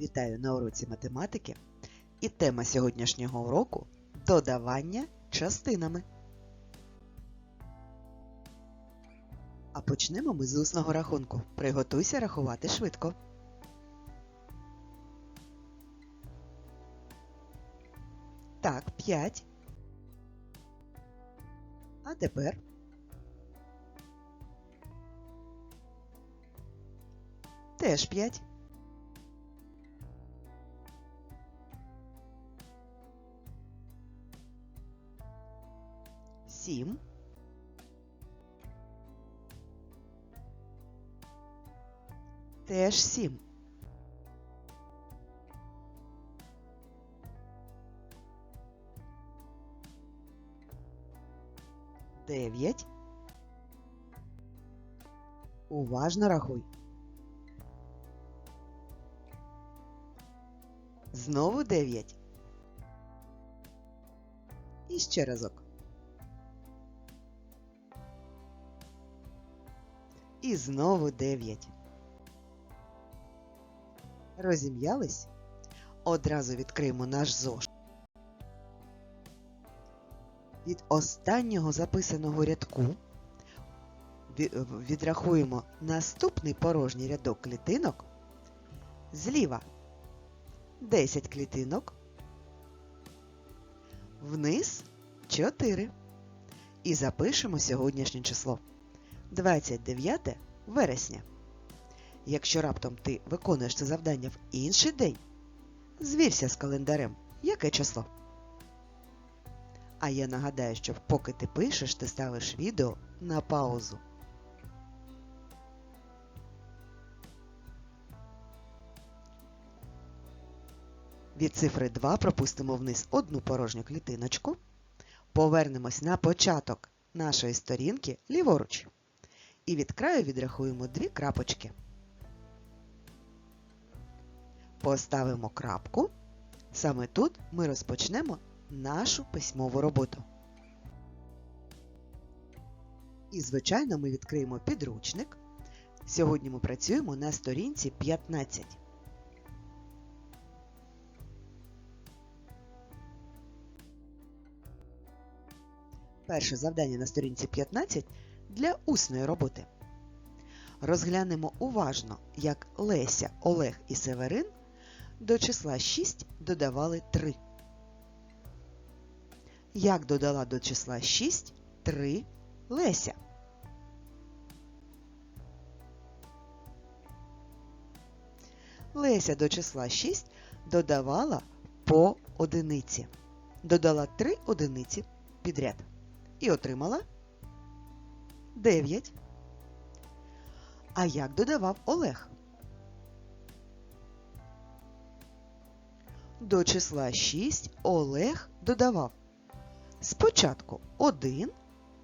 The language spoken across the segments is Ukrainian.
Вітаю на уроці математики. І тема сьогоднішнього уроку додавання частинами. А почнемо ми з усного рахунку. Приготуйся рахувати швидко. Так, 5. А тепер теж 5. Сім. Теж сім. Дев'ять. Уважно рахуй. Знову дев'ять. І ще разок. І знову 9. Розім'ялись? Одразу відкриємо наш ЗОЖ. Від останнього записаного рядку відрахуємо наступний порожній рядок клітинок. Зліва 10 клітинок. Вниз 4. І запишемо сьогоднішнє число. 29 вересня. Якщо раптом ти виконуєш це завдання в інший день, звірся з календарем, яке число. А я нагадаю, що поки ти пишеш, ти ставиш відео на паузу. Від цифри 2 пропустимо вниз одну порожню клітиночку. Повернемось на початок нашої сторінки ліворуч. І від краю відрахуємо дві крапочки. Поставимо крапку. Саме тут ми розпочнемо нашу письмову роботу. І, звичайно, ми відкриємо підручник. Сьогодні ми працюємо на сторінці 15. Перше завдання на сторінці 15 для усної роботи. Розглянемо уважно, як Леся, Олег і Северин до числа 6 додавали 3. Як додала до числа 6 3 Леся? Леся до числа 6 додавала по одиниці. Додала 3 одиниці підряд. І отримала 9. А як додавав Олег? До числа 6 Олег додавав спочатку 1,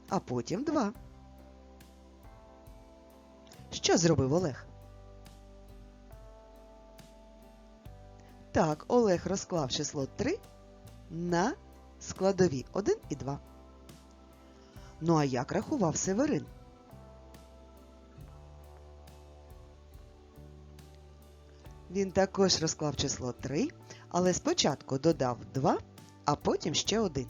а потім 2. Що зробив Олег? Так, Олег розклав число 3 на складові 1 і 2. Ну а як рахував Северин? Він також розклав число 3, але спочатку додав 2, а потім ще 1.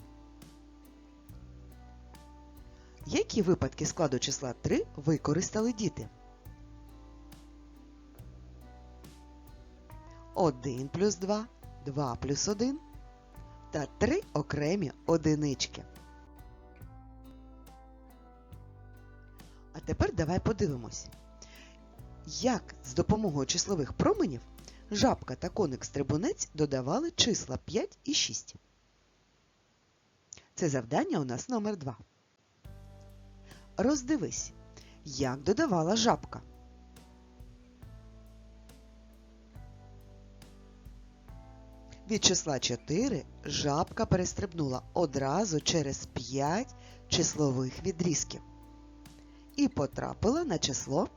Які випадки складу числа 3 використали діти? 1 плюс 2, 2 плюс 1 та 3 окремі одинички. Тепер давай подивимось, як з допомогою числових променів жабка та коник-стрибунець додавали числа 5 і 6. Це завдання у нас номер 2. Роздивись, як додавала жабка. Від числа 4 жабка перестрибнула одразу через 5 числових відрізків і потрапила на число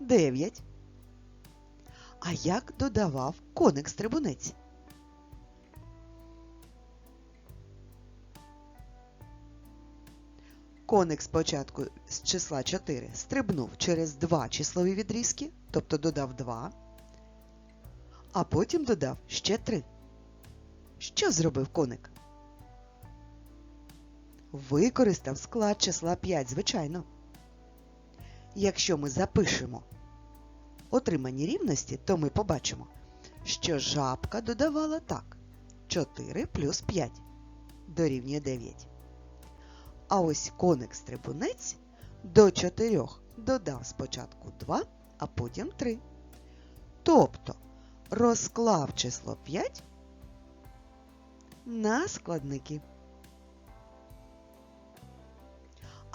9. А як додавав коник-стрибунець? Коник спочатку з числа 4 стрибнув через два числові відрізки, тобто додав 2, а потім додав ще 3. Що зробив коник? Використав склад числа 5, звичайно. Якщо ми запишемо отримані рівності, то ми побачимо, що жабка додавала так. 4 плюс 5 дорівнює 9. А ось коник-стрибунець до 4 додав спочатку 2, а потім 3. Тобто розклав число 5 на складники.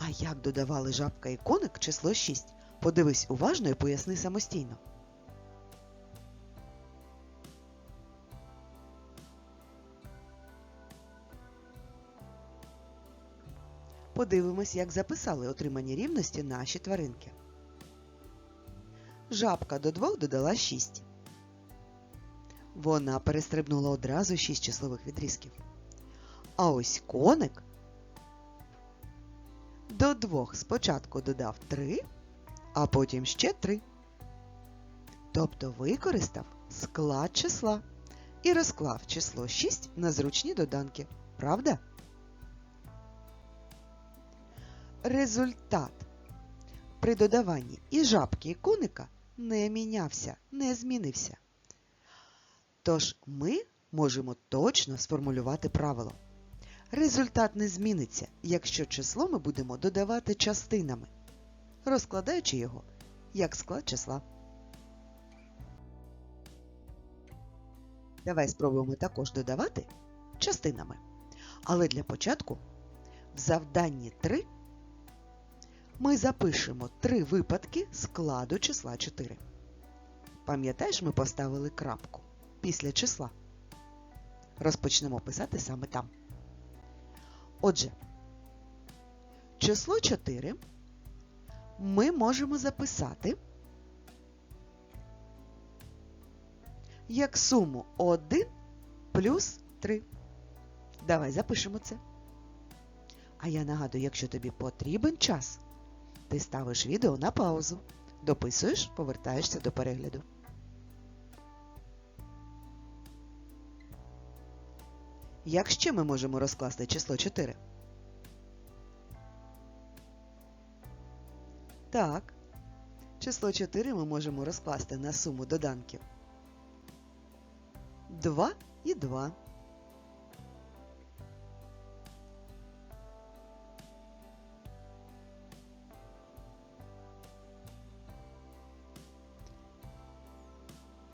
А як додавали жабка і коник число 6? Подивись уважно і поясни самостійно. Подивимось, як записали отримані рівності наші тваринки. Жабка до 2 додала 6. Вона перестрибнула одразу 6 числових відрізків. А ось коник до 2 спочатку додав 3, а потім ще 3. Тобто використав склад числа і розклав число 6 на зручні доданки. Правда? Результат при додаванні і жабки, і коника не мінявся, не змінився. Тож ми можемо точно сформулювати правило. Результат не зміниться, якщо число ми будемо додавати частинами, розкладаючи його як склад числа. Давай спробуємо також додавати частинами. Але для початку в завданні 3 ми запишемо три випадки складу числа 4. Пам'ятаєш, ми поставили крапку після числа. Розпочнемо писати саме там. Отже, число 4 ми можемо записати як суму 1 плюс 3. Давай запишемо це. А я нагадую, якщо тобі потрібен час, ти ставиш відео на паузу, дописуєш, повертаєшся до перегляду. Як ще ми можемо розкласти число 4? Так, число 4 ми можемо розкласти на суму доданків 2 і 2.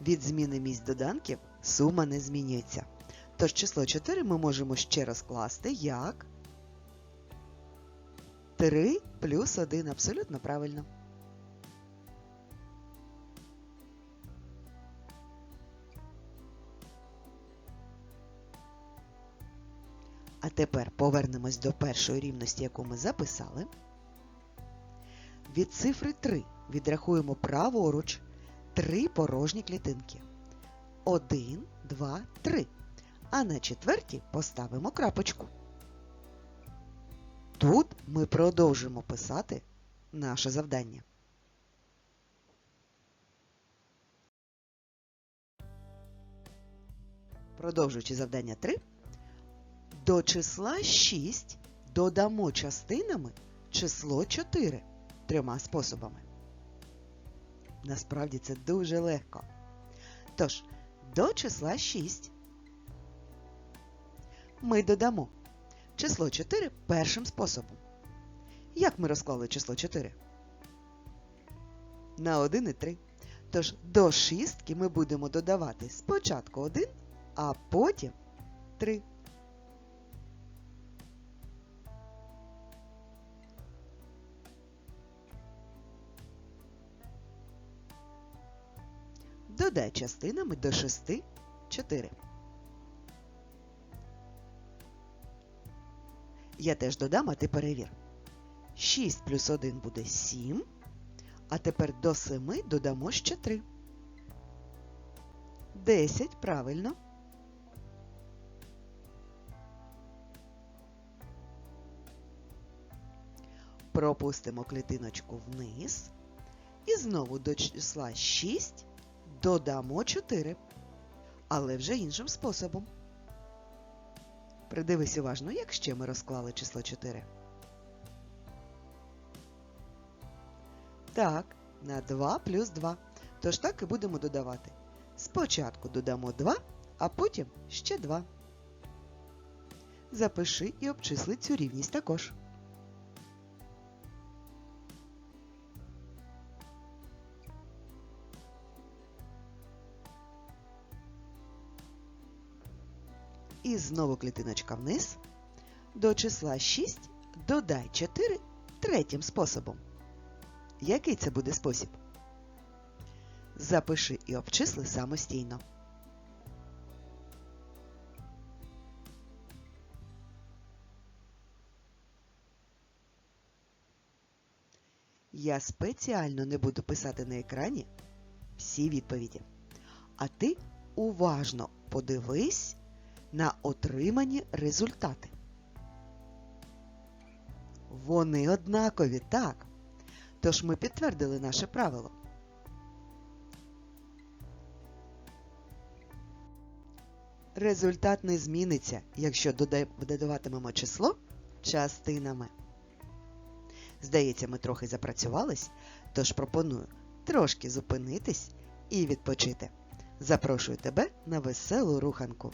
Від зміни місць доданків сума не змінюється. Тож число 4 ми можемо ще розкласти як 3 плюс 1 абсолютно правильно. А тепер повернемось до першої рівності, яку ми записали. Від цифри 3 відрахуємо праворуч три порожні клітинки. 1, 2, 3. А на четвертій поставимо крапочку. Тут ми продовжимо писати наше завдання. Продовжуючи завдання 3, до числа 6 додамо частинами число 4 трьома способами. Насправді це дуже легко. Тож, до числа 6 ми додамо число 4 першим способом. Як ми розклали число 4? На 1 і 3. Тож до шістки ми будемо додавати спочатку 1, а потім 3. Додай частинами до 6 4. Я теж додам, а ти перевір. 6 плюс 1 буде 7. А тепер до 7 додамо ще 3. 10, правильно. Пропустимо клітиночку вниз. І знову до числа 6 додамо 4. але вже іншим способом. Придивись уважно, як ще ми розклали число 4. Так, на 2 плюс 2. Тож так і будемо додавати. Спочатку додамо 2, а потім ще 2. Запиши і обчисли цю рівність також. І знову клітиночка вниз. До числа 6 додай 4 третім способом. Який це буде спосіб? Запиши і обчисли самостійно. Я спеціально не буду писати на екрані всі відповіді. А ти уважно подивись на отримані результати. Вони однакові, так. Тож ми підтвердили наше правило. Результат не зміниться, якщо додаватимемо число частинами. Здається, ми трохи запрацювались, тож пропоную трошки зупинитись і відпочити. Запрошую тебе на веселу руханку.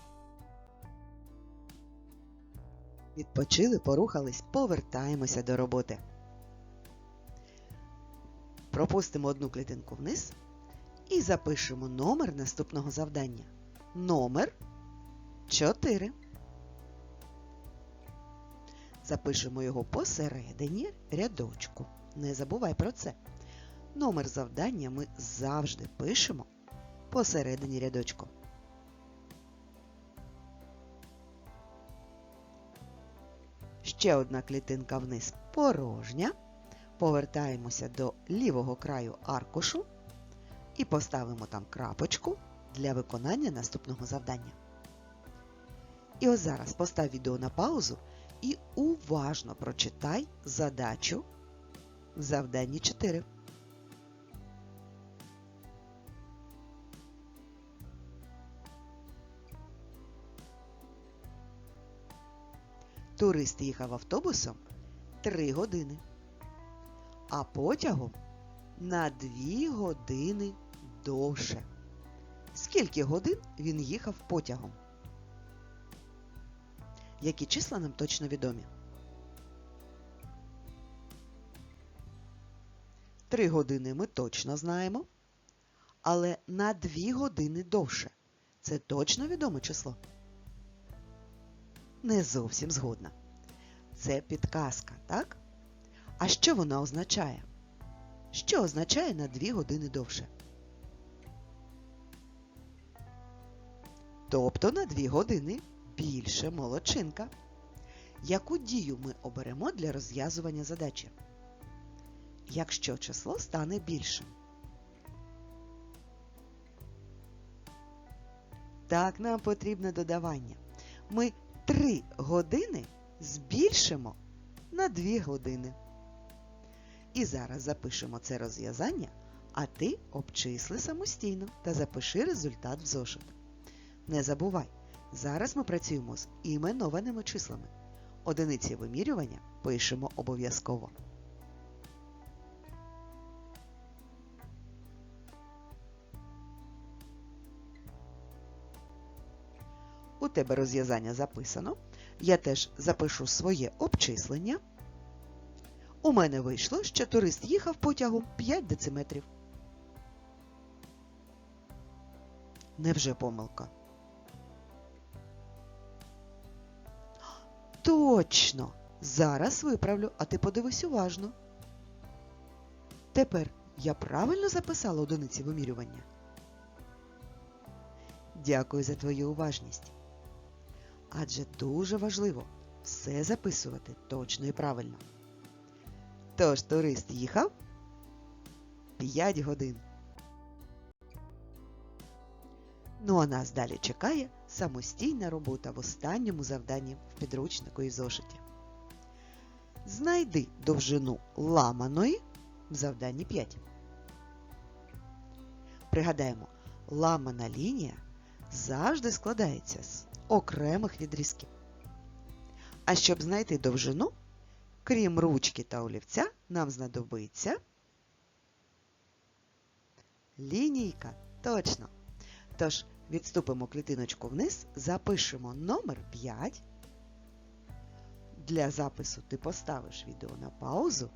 Відпочили, порухались, повертаємося до роботи. Пропустимо одну клітинку вниз і запишемо номер наступного завдання. Номер 4. Запишемо його посередині рядочку. Не забувай про це. Номер завдання ми завжди пишемо посередині рядочку. Ще одна клітинка вниз порожня. Повертаємося до лівого краю аркушу і поставимо там крапочку для виконання наступного завдання. І ось зараз постав відео на паузу і уважно прочитай задачу в завданні 4. Турист їхав автобусом 3 години, а потягом на 2 години довше. Скільки годин він їхав потягом? Які числа нам точно відомі? Три години ми точно знаємо, але на 2 години довше. Це точно відоме число? Не зовсім згодна. Це підказка, так? А що вона означає? Що означає на 2 години довше? Тобто на 2 години більше молодчинка. Яку дію ми оберемо для розв'язування задачі? Якщо число стане більшим. Так, нам потрібне додавання. Ми 3 години збільшимо на 2 години. І зараз запишемо це розв'язання, а ти обчисли самостійно та запиши результат в зошит. Не забувай, зараз ми працюємо з іменованими числами. Одиниці вимірювання пишемо обов'язково. Тебе розв'язання записано. Я теж запишу своє обчислення. У мене вийшло, що турист їхав потягом 5 дециметрів. Невже помилка? Точно! Зараз виправлю, а ти подивись уважно. Тепер я правильно записала одиниці вимірювання? Дякую за твою уважність. Адже дуже важливо все записувати точно і правильно. Тож турист їхав 5 годин. Ну а нас далі чекає самостійна робота в останньому завданні в підручнику і зошиті. Знайди довжину ламаної в завданні 5. Пригадаємо, ламана лінія завжди складається з окремих відрізків. А щоб знайти довжину, крім ручки та олівця, нам знадобиться лінійка. Точно. Тож відступимо клітиночку вниз, запишемо номер 5. Для запису ти поставиш відео на паузу,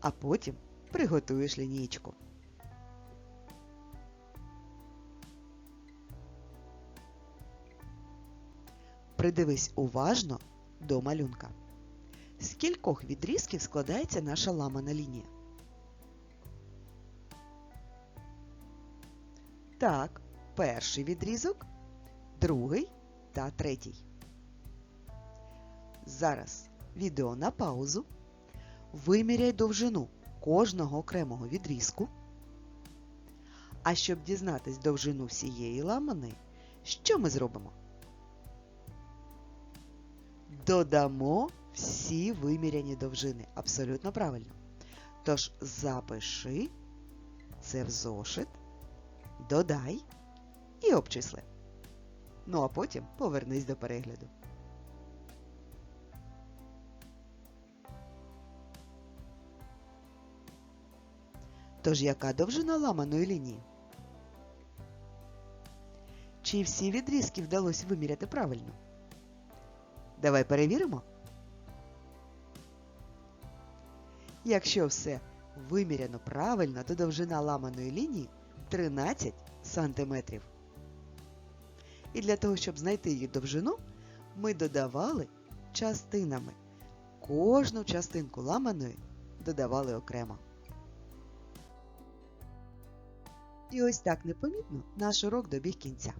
а потім приготуєш лінійку. Придивись уважно до малюнка. З кількох відрізків складається наша ламана лінія? Так, перший відрізок, другий та третій. Зараз відео на паузу. Виміряй довжину кожного окремого відрізку. А щоб дізнатись довжину всієї ламаної, що ми зробимо? Додамо всі виміряні довжини. Абсолютно правильно. Тож запиши це в зошит, додай і обчисли. Ну а потім повернись до перегляду. Тож яка довжина ламаної лінії? Чи всі відрізки вдалося виміряти правильно? Давай перевіримо. Якщо все виміряно правильно, то довжина ламаної лінії 13 сантиметрів. І для того, щоб знайти її довжину, ми додавали частинами. Кожну частинку ламаної додавали окремо. І ось так непомітно наш урок добіг кінця.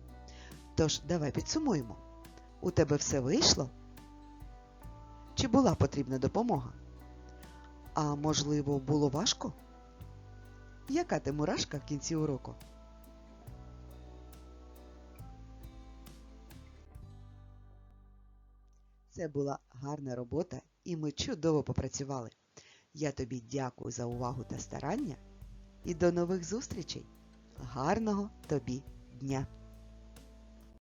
Тож, давай підсумуємо. У тебе все вийшло? Чи була потрібна допомога? А можливо, було важко? Яка ти мурашка в кінці уроку? Це була гарна робота, і ми чудово попрацювали. Я тобі дякую за увагу та старання і до нових зустрічей! Гарного тобі дня!